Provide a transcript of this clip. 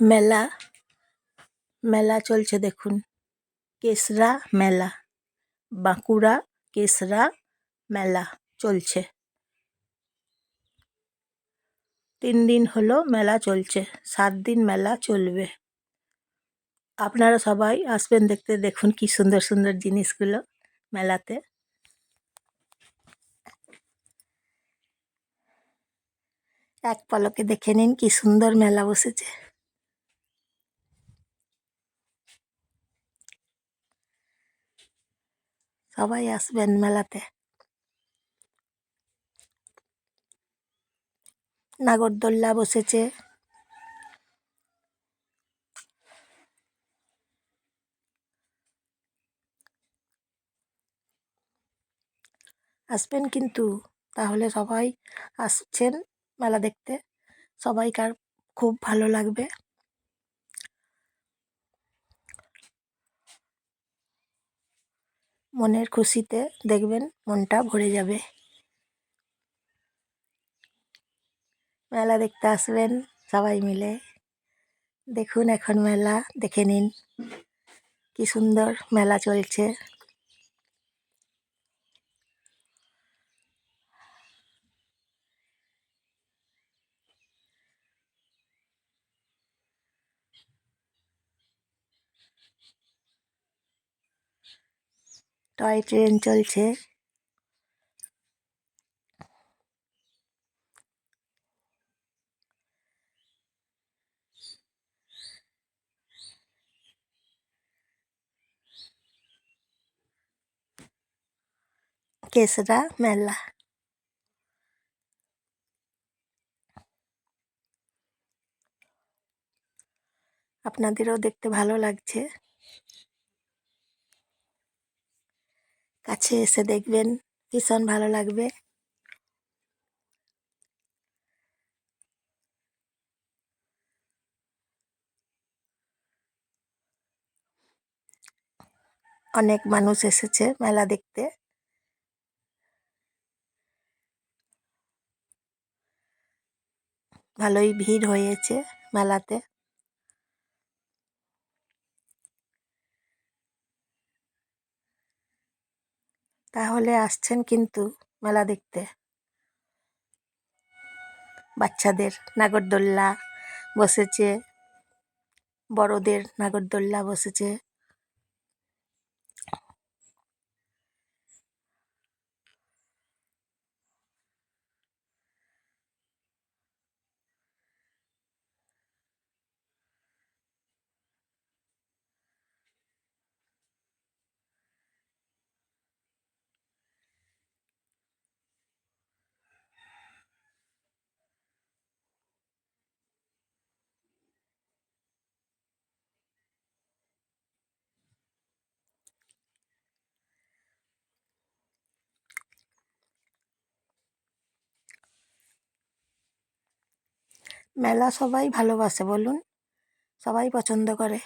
মেলা মেলা চলছে দেখুন। কেসরা মেলা, বাঁকুড়া কেসরা মেলা চলছে। তিন দিন হলো মেলা চলছে, সাত দিন মেলা চলবে। আপনারা সবাই আসবেন দেখতে, দেখুন কি সুন্দর সুন্দর জিনিসগুলো মেলাতে। এক পলকে দেখে নিন কি সুন্দর মেলা বসেছে। সবাই আসবেন মেলাতে। নাগরদোল্লা বসেছে। আসবেন কিন্তু, তাহলে সবাই আসছেন মেলা দেখতে। সবাইকার খুব ভালো লাগবে। মনের খুশিতে দেখবেন মনটা ভরে যাবে। মেলা দেখতে আসবেন সবাই মিলে। দেখুন এখন মেলা, দেখে নিন। কি সুন্দর মেলা চলছে। টয় ট্রেন চলছে। কেসরা মেলা। আপনাদেরও দেখতে ভালো লাগছে। কাছে এসে দেখবেন ভীষণ ভালো লাগবে। অনেক মানুষ এসেছে মেলা দেখতে। ভালোই ভিড় হয়েছে মেলাতে। তাহলে আসছেন কিন্তু মেলা দেখতে। বাচ্চাদের নাগরদোল্লা বসেছে বড়দের নাগরদোল্লা বসেছে। মেলা সবাই ভালোবাসে বলুন? সবাই পছন্দ করে।